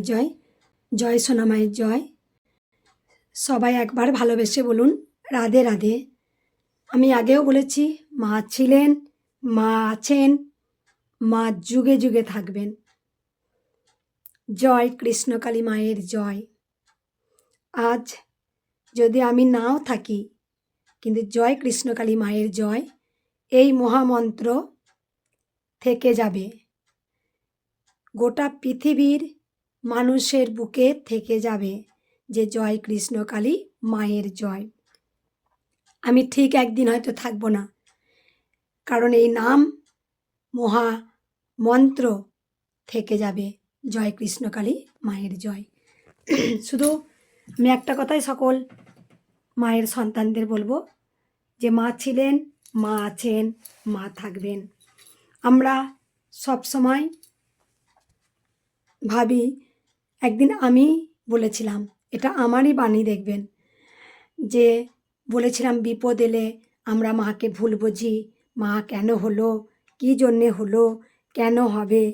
জয়। জয় সোনামায়ের জয়। সবাই একবার ভালোবেসে বলুন, রাধে রাধে। আমি আগেও বলেছি, মা ছিলেন, মা আছেন, মা যুগে যুগে থাকবেন। জয় কৃষ্ণকালী মায়ের জয়। আজ যদি আমি নাও থাকি, কিন্তু জয় কৃষ্ণকালী মায়ের জয়, এই মহামন্ত্র থেকে যাবে। গোটা পৃথিবীর মানুষের বুকে থেকে যাবে যে জয় কৃষ্ণকালী মায়ের জয়। আমি ঠিক একদিন হয়তো থাকব না, কারণ এই নাম মহা মন্ত্র থেকে যাবে জয় কৃষ্ণকালী মায়ের জয়। শুধু আমি একটা কথাই সকল মায়ের সন্তানদের বলব, যে মা ছিলেন, মা আছেন, মা থাকবেন। আমরা সব সময় ভাবি একদিন আমি বলেছিলাম, এটা আমারই বাণী দেখবেন, যে বলেছিলাম, বিপদ এলে আমরা মাকে ভুল বুঝি, মা কেন হলো, কী জন্যে হলো, কেন হবে?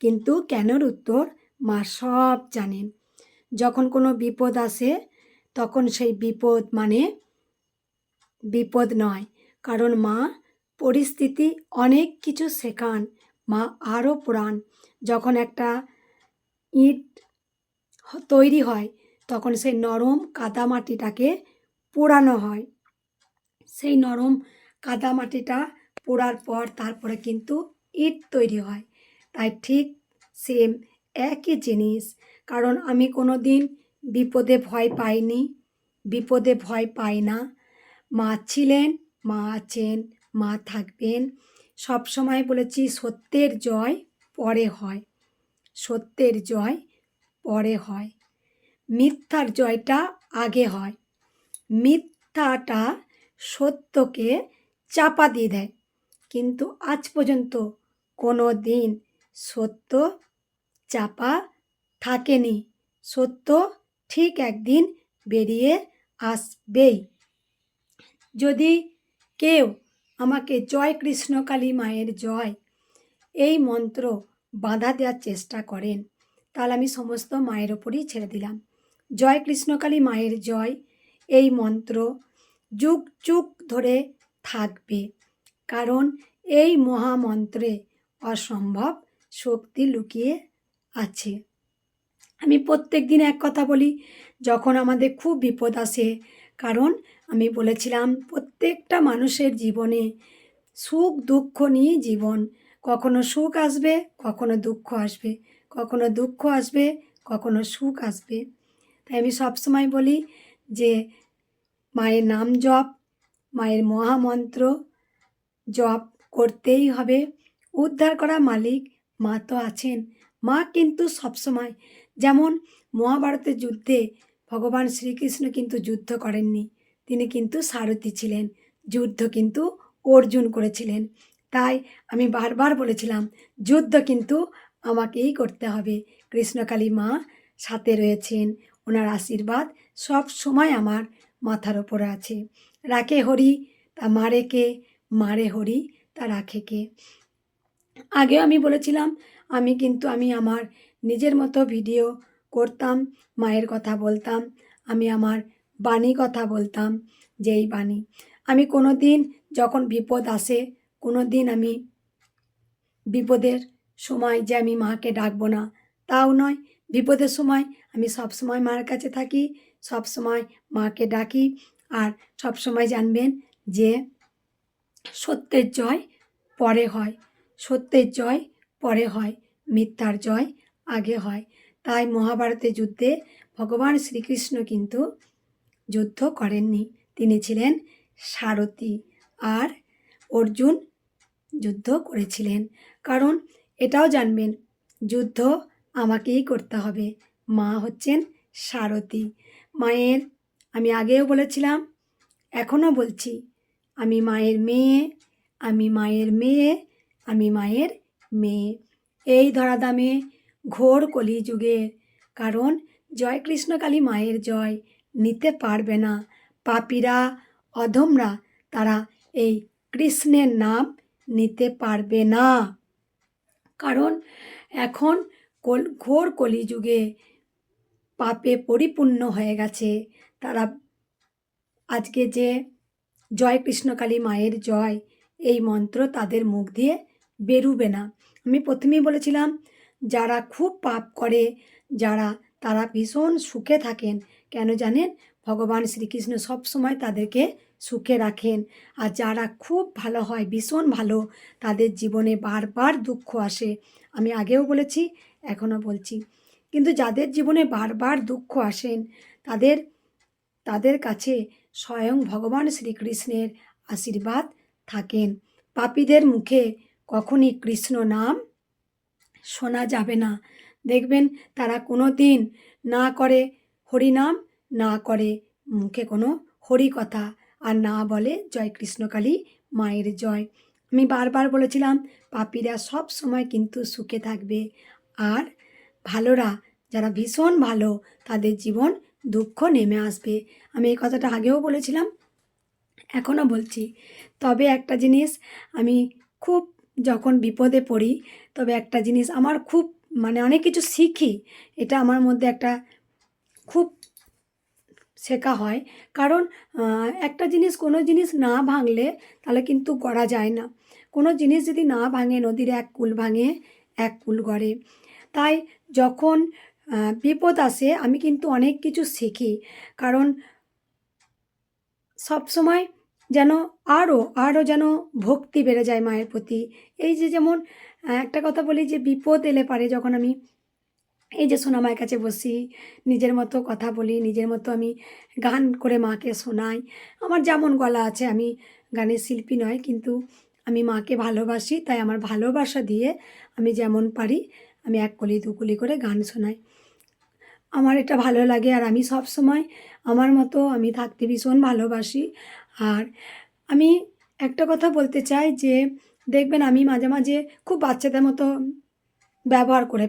কিন্তু কেনর উত্তর মা সব জানেন। যখন কোনো বিপদ আসে, তখন সেই বিপদ মানে বিপদ নয়, কারণ মা পরিস্থিতি অনেক কিছু শেখান, মা আরও পুরাণ। যখন একটা ইট তৈরি হয়, তখন সেই নরম কাদামাটিটাকে পোড়ানো হয়। সেই নরম কাদামাটিটা পোড়ার পর তারপরে কিন্তু ইট তৈরি হয়। তাই ঠিক সেম একই জিনিস, কারণ আমি কোনো দিন বিপদে ভয় পাইনি, বিপদে ভয় পাই না। মা ছিলেন, মা আছেন, মা থাকবেন। সব সময় বলেছি সত্যের জয় পরে হয়, সত্যের জয় পরে হয়। মিথ্যার জয়টা আগে হয়। মিথ্যাটা সত্যকে চাপা দিয়ে দেয়। কিন্তু আজ পর্যন্ত কোনো দিন সত্য চাপা থাকেনি। সত্য ঠিক একদিন বেরিয়ে আসবেই। যদি কেউ আমাকে জয় কৃষ্ণকালী মায়ের জয়, এই মন্ত্র বাধা দেওয়ার চেষ্টা করেন তাহলে আমি সমস্ত মায়ের ওপরই ছেড়ে দিলাম। জয় কৃষ্ণকালী মায়ের জয়, এই মন্ত্র যুগ যুগ ধরে থাকবে। কারণ এই মহামন্ত্রে অসম্ভব শক্তি লুকিয়ে আছে। আমি প্রত্যেক দিন এক কথা বলি, যখন আমাদের খুব বিপদ আসে, কারণ আমি বলেছিলাম, প্রত্যেকটা মানুষের জীবনে সুখ দুঃখ নিয়ে জীবন। কখনো সুখ আসবে, কখনো দুঃখ আসবে। কখনো দুঃখ আসবে, কখনো সুখ আসবে। তাই আমি সবসময় বলি যে, মায়ের নাম জপ, মায়ের মহামন্ত্র জপ করতেই হবে। উদ্ধার করা মালিক মা তো আছেন। মা কিন্তু সবসময়। যেমন মহাভারতের যুদ্ধে ভগবান শ্রীকৃষ্ণ কিন্তু যুদ্ধ করেননি। তিনি কিন্তু সারথি ছিলেন। যুদ্ধ কিন্তু অর্জুন করেছিলেন। তাই আমি বারবার বলেছিলাম, যুদ্ধ কিন্তু আমাকেই করতে হবে। কৃষ্ণকালী মা সাথে রয়েছেন। ওনার আশীর্বাদ সব সময় আমার মাথার ওপরে আছে। রাখে হরি, তা মারে কে? মারে হরি, তা রাখে কে? আগেও আমি বলেছিলাম, আমি কিন্তু, আমি আমার নিজের মতো ভিডিও করতাম, মায়ের কথা বলতাম, আমি আমার বাণী কথা বলতাম, যেই বাণী। আমি কোনো দিন যখন বিপদ আসে কোনো দিন আমি বিপদের সময় যে আমি মাকে ডাকবো না, তাও নয়। বিপদের সময় আমি সব সময় মার কাছে থাকি, সব সময় মাকে ডাকি আর সব সময় জানবেন যে সত্যের জয় পরে হয়, সত্যের জয় পরে হয়, মিথ্যার জয় আগে হয়। তাই মহাভারতের যুদ্ধে ভগবান শ্রীকৃষ্ণ কিন্তু যুদ্ধ করেননি। তিনি ছিলেন সারথী আর অর্জুন যুদ্ধ করেছিলেন। কারণ এটাও জানবেন, যুদ্ধ আমাকেই করতে হবে। মা হচ্ছেন সারথি। মায়ের, আমি আগেও বলেছিলাম, এখনও বলছি, আমি মায়ের মেয়ে, আমি মায়ের মেয়ে, আমি মায়ের মেয়ে। এই ধরাধামে ঘোর কলিযুগের, কারণ জয় কৃষ্ণকালী মায়ের জয় নিতে পারবে না। পাপীরা, অধমরা, তারা এই কৃষ্ণের নাম নিতে পারবে না। কারণ এখন কল, ঘোর কলিযুগে পাপে পরিপূর্ণ হয়ে গেছে। তারা আজকে যে জয় কৃষ্ণকালী মায়ের জয়, এই মন্ত্র তাদের মুখ দিয়ে বেরুবে না। আমি প্রথমেই বলেছিলাম, যারা খুব পাপ করে, যারা, তারা ভীষণ সুখে থাকেন, কেন জানেন? ভগবান শ্রীকৃষ্ণ সবসময় তাদেরকে সুখে রাখেন। আর যারা খুব ভালো হয়, ভীষণ ভালো, তাদের জীবনে বারবার দুঃখ আসে। আমি আগেও বলেছি, এখনও বলছি। কিন্তু যাদের জীবনে বারবার দুঃখ আসেন, তাদের তাদের কাছে স্বয়ং ভগবান শ্রীকৃষ্ণের আশীর্বাদ থাকেন। পাপীদের মুখে কখনই কৃষ্ণ নাম শোনা যাবে না। দেখবেন, তারা কোনো দিন না করে হরিনাম, না করে মুখে কোনো হরি কথা আর না বলে জয় কৃষ্ণকালী মায়ের জয়। আমি বারবার বলেছিলাম, পাপীরা সব সময় কিন্তু সুখে থাকবে। আর ভালোরা যারা ভীষণ ভালো, তাদের জীবন দুঃখ নেমে আসবে। আমি এই কথাটা আগেও বলেছিলাম, এখনও বলছি। তবে একটা জিনিস আমি খুব যখন বিপদে পড়ি, তবে একটা জিনিস আমার খুব মানে অনেক কিছু শিখি, এটা আমার মধ্যে একটা খুব শেখা হয়। কারণ একটা জিনিস কোনো জিনিস না ভাঙলে তাহলে কিন্তু গড়া যায় না। কোনো জিনিস যদি না ভাঙে, নদীর এক কুল ভাঙে, এক কুল গড়ে। তাই যখন বিপদ আসে, আমি কিন্তু অনেক কিছু শিখি। কারণ, সব সময় যেন আরও আরও যেন ভক্তি বেড়ে যায় মায়ের প্রতি। এই যে যেমন একটা কথা বলি যে বিপদ এলে পারে যখন আমি এই যে সোনা মায়ের কাছে বসি, নিজের মতো কথা বলি, নিজের মতো আমি গান করে মাকে শোনাই। আমার যেমন গলা আছে, আমি গানের শিল্পী নয়, কিন্তু আমি মাকে ভালোবাসি, তাই আমার ভালোবাসা দিয়ে আমি যেমন পারি, আমি এক কলি, দু কলি করে গান শোনাই। আমার এটা ভালো লাগে, আর আমি সব সময় আমার মতো আমি থাকতে ভীষণ ভালোবাসি। আর আমি একটা কথা বলতে চাই যে, দেখবেন আমি মাঝে মাঝে খুব বাচ্চাদের মতো ব্যবহার করে